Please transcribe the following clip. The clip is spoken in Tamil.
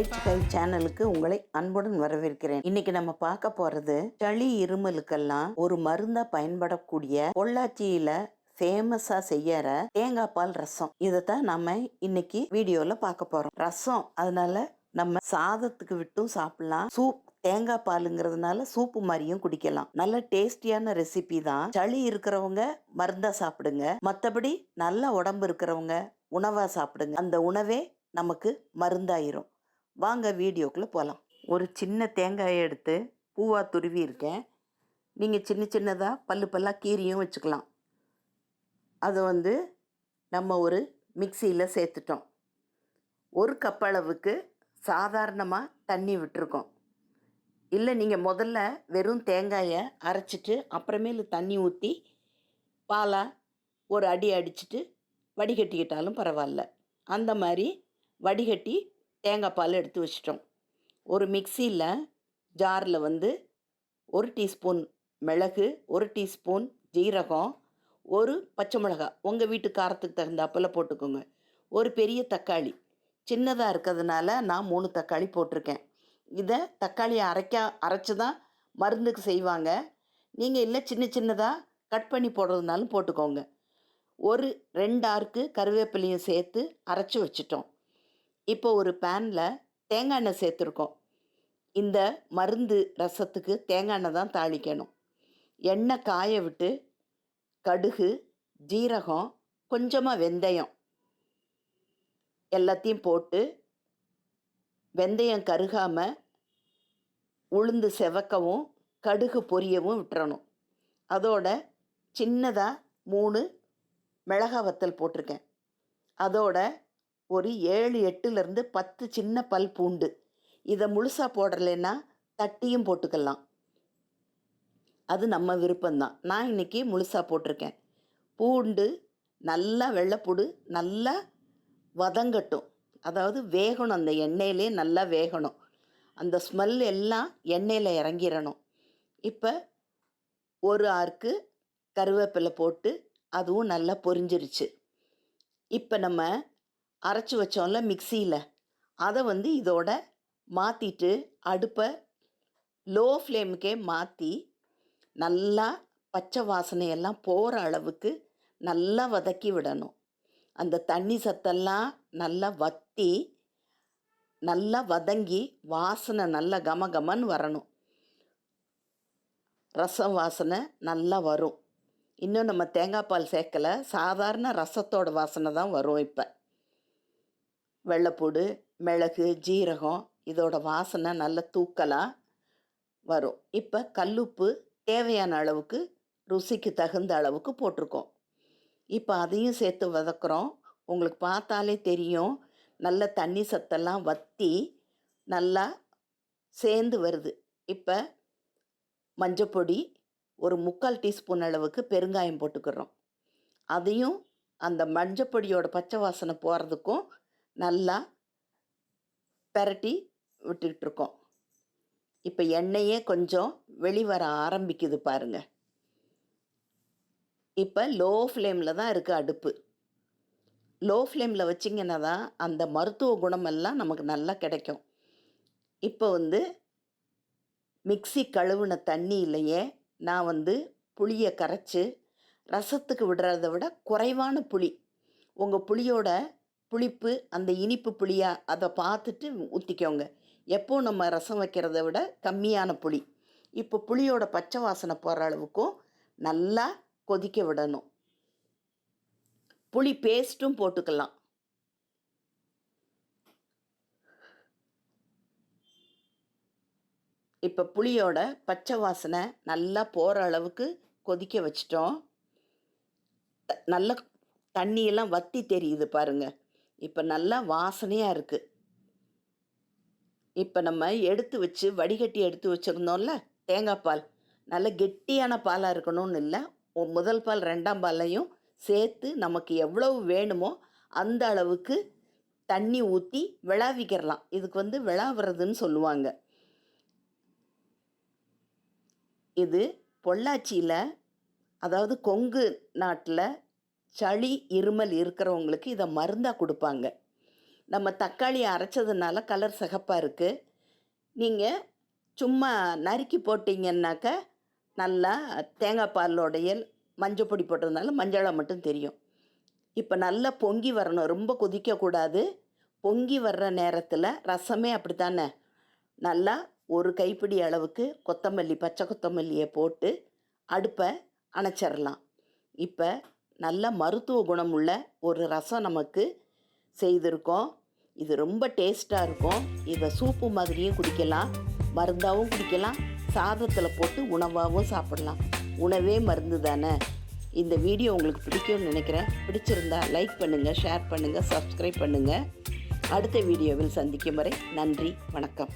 சேனலுக்கு உங்களை அன்புடன் வரவேற்கிறேன். இன்னைக்கு நம்ம பார்க்க போறது சளி இருமலுக்கெல்லாம் ஒரு மருந்தா பயன்படக்கூடிய பொள்ளாச்சியில ஃபேமஸா செய்யற தேங்காய் பால் ரசம். இதைத்தான் நம்ம இன்னைக்கு வீடியோல பார்க்க போறோம். ரசம் அதனால நம்ம சாதத்துக்கு விட்டும் சாப்பிடலாம். சூப் தேங்காய் பாலுங்கிறதுனால சூப்பு மாதிரியும் குடிக்கலாம். நல்ல டேஸ்டியான ரெசிபி தான். சளி இருக்கிறவங்க மருந்தா சாப்பிடுங்க. மற்றபடி நல்ல உடம்பு இருக்கிறவங்க உணவா சாப்பிடுங்க. அந்த உணவே நமக்கு மருந்தாயிரும். வாங்க வீடியோக்குள்ளே போகலாம் ஒரு சின்ன தேங்காயை எடுத்து பூவாக துருவி இருக்கேன். நீங்கள் சின்ன சின்னதாக பல்லு பல்லாக கீரியும் வச்சுக்கலாம். அதை வந்து நம்ம ஒரு மிக்சியில் சேர்த்துட்டோம். ஒரு கப் அளவுக்கு சாதாரணமாக தண்ணி விட்டுருக்கோம். இல்லை நீங்கள் முதல்ல வெறும் தேங்காயை அரைச்சிட்டு அப்புறமேலு தண்ணி ஊற்றி பாலா ஒரு அடி அடிச்சிட்டு வடிகட்டிக்கிட்டாலும் பரவாயில்ல. அந்த மாதிரி வடிகட்டி தேங்காய் பால் எடுத்து வச்சிட்டோம். ஒரு மிக்சியில் ஜாரில் வந்து ஒரு டீஸ்பூன் மிளகு ஒரு டீஸ்பூன் ஜீரகம் ஒரு பச்சை மிளகாய் உங்கள் வீட்டு காரத்துக்கு தகுந்தாப்பில் போட்டுக்கோங்க. ஒரு பெரிய தக்காளி. சின்னதாக இருக்கிறதுனால நான் மூணு தக்காளி போட்டிருக்கேன். இதை தக்காளியை அரைக்க அரைச்சி தான் மருந்துக்கு செய்வாங்க. நீங்கள் இல்லை சின்ன சின்னதாக கட் பண்ணி போடுறதுனாலும் போட்டுக்கோங்க. ஒரு ரெண்டு ஆறுக்கு கருவேப்பிலையும் சேர்த்து அரைச்சி வச்சிட்டோம். இப்போ ஒரு பேனில் தேங்காய் எண்ணெய் சேர்த்துருக்கோம். இந்த மருந்து ரசத்துக்கு தேங்காய் எண்ணெய் தான் தாளிக்கணும். எண்ணெய் காய விட்டு கடுகு ஜீரகம் கொஞ்சமாக வெந்தயம் எல்லாத்தையும் போட்டு வெந்தயம் கருகாமல் உளுந்து செவக்கவும் கடுகு பொரியவும் விட்டுறணும். அதோட சின்னதாக மூணு மிளகா வத்தல் போட்டிருக்கேன். அதோட ஒரு ஏழு எட்டுலேருந்து பத்து சின்ன பல் பூண்டு. இதை முழுசாக போடலைன்னா தட்டியும் போட்டுக்கலாம். அது நம்ம விருப்பம்தான். நான் இன்றைக்கி முழுசாக போட்டிருக்கேன். பூண்டு நல்லா வெள்ளைப்பூடு நல்லா வதங்கட்டும். அதாவது வேகணும் அந்த எண்ணெயிலே நல்லா வேகணும். அந்த ஸ்மெல் எல்லாம் எண்ணெயில் இறங்கிடணும் இப்போ ஒரு ஆறுக்கு கருவேப்பிலை போட்டு அதுவும் நல்லா பொரிஞ்சிருச்சு. இப்போ நம்ம அரைச்சி வச்சோம்ல மிக்சியில் அதை வந்து இதோட மாற்றிட்டு அடுப்பை லோ ஃப்ளேமுக்கே மாற்றி நல்லா பச்சை வாசனையெல்லாம் போகிற அளவுக்கு நல்லா வதக்கி விடணும். அந்த தண்ணி சத்தெல்லாம் நல்லா வத்தி நல்லா வதங்கி வாசனை நல்லா கம கமன்னு வரணும். ரசம் வாசனை நல்லா வரும். இன்னும் நம்ம தேங்காய் பால் சேர்க்கலை. சாதாரண ரசத்தோட வாசனை தான் வரும் இப்போ. வெள்ளைப்பூடு மிளகு ஜீரகம் இதோட வாசனை நல்ல தூக்கலாக வரும். இப்போ கல்லுப்பு தேவையான அளவுக்கு ருசிக்கு தகுந்த அளவுக்கு போட்டிருக்கோம். இப்போ அதையும் சேர்த்து வதக்குறோம். உங்களுக்கு பார்த்தாலே தெரியும். நல்ல தண்ணி சத்தெல்லாம் வற்றி நல்லா சேர்ந்து வருது. இப்போ மஞ்சப்பொடி ஒரு முக்கால் டீஸ்பூன் அளவுக்கு பெருங்காயம் போட்டுக்கிறோம் அதையும் அந்த மஞ்சப்பொடியோட பச்சை வாசனை போகிறதுக்கும் நல்லா பெரட்டி விட்டுக்கிட்டுருக்கோம் இப்போ எண்ணெயே கொஞ்சம் வெளிவர ஆரம்பிக்குது பாருங்க. இப்போ லோ ஃப்ளேமில் தான் இருக்குது அடுப்பு. லோ ஃப்ளேமில் வச்சிங்கன்னா தான் அந்த மருத்துவ குணமெல்லாம் நமக்கு நல்லா கிடைக்கும். இப்போ வந்து மிக்ஸி கழுவுன தண்ணியிலையே நான் வந்து புளியை கரைச்சி ரசத்துக்கு விடுறத விட குறைவான புளி. உங்கள் புளியோட புளிப்பு அந்த இனிப்பு புளியாக அதை பார்த்துட்டு ஊற்றிக்கோங்க எப்போ நம்ம ரசம் வைக்கிறத விட கம்மியான புளி. இப்போ புளியோட பச்சை வாசனை போகிற அளவுக்கும் நல்லா கொதிக்க விடணும். புளி பேஸ்ட்டும் போட்டுக்கலாம். இப்போ புளியோட பச்சை வாசனை நல்லா போகிற அளவுக்கு கொதிக்க வச்சிட்டோம். நல்லா நல்ல தண்ணியெல்லாம் வத்தி தெரியுது பாருங்கள் இப்போ நல்லா வாசனையாக இருக்குது இப்போ நம்ம எடுத்து வச்சு வடிகட்டி எடுத்து வச்சுருந்தோம்ல தேங்காய் பால். நல்ல கெட்டியான பாலாக இருக்கணும்னு இல்லை. முதல் பால் ரெண்டாம் பாலையும் சேர்த்து நமக்கு எவ்வளவு வேணுமோ அந்த அளவுக்கு தண்ணி ஊற்றி விளாவிக்கிறலாம் இதுக்கு வந்து விளாவுறதுன்னு சொல்லுவாங்க. இது பொள்ளாச்சியில் அதாவது கொங்கு நாட்டில் சளி இருமல் இருக்கிறவங்களுக்கு இதை மருந்தாக கொடுப்பாங்க. நம்ம தக்காளி அரைச்சதுனால கலர் சகப்பாக இருக்குது நீங்கள் சும்மா நறுக்கி போட்டிங்கன்னாக்க நல்லா தேங்காய் பாலோடைய மஞ்சள் பொடி போட்டதுனால மஞ்சளாக மட்டும் தெரியும். இப்போ நல்லா பொங்கி வரணும். ரொம்ப கொதிக்கக்கூடாது பொங்கி வர்ற நேரத்தில் ரசமே அப்படி தானே நல்லா ஒரு கைப்பிடி அளவுக்கு கொத்தமல்லி பச்சை கொத்தமல்லியை போட்டு அடுப்பை அணைச்சிடலாம் இப்போ நல்ல மருத்துவ குணமுள்ள ஒரு ரசம் நமக்கு செய்திருக்கோம். இது ரொம்ப டேஸ்ட்டாக இருக்கும். இதை சூப்பு மாதிரியும் குடிக்கலாம். மருந்தாகவும் குடிக்கலாம். சாதத்தில் போட்டு உணவாகவும் சாப்பிடலாம். உணவே மருந்து தானே. இந்த வீடியோ உங்களுக்கு பிடிக்கும்னு நினைக்கிறேன். பிடிச்சிருந்தா லைக் பண்ணுங்கள் ஷேர் பண்ணுங்கள் சப்ஸ்கிரைப் பண்ணுங்கள் அடுத்த வீடியோவில் சந்திக்கும் வரை நன்றி வணக்கம்.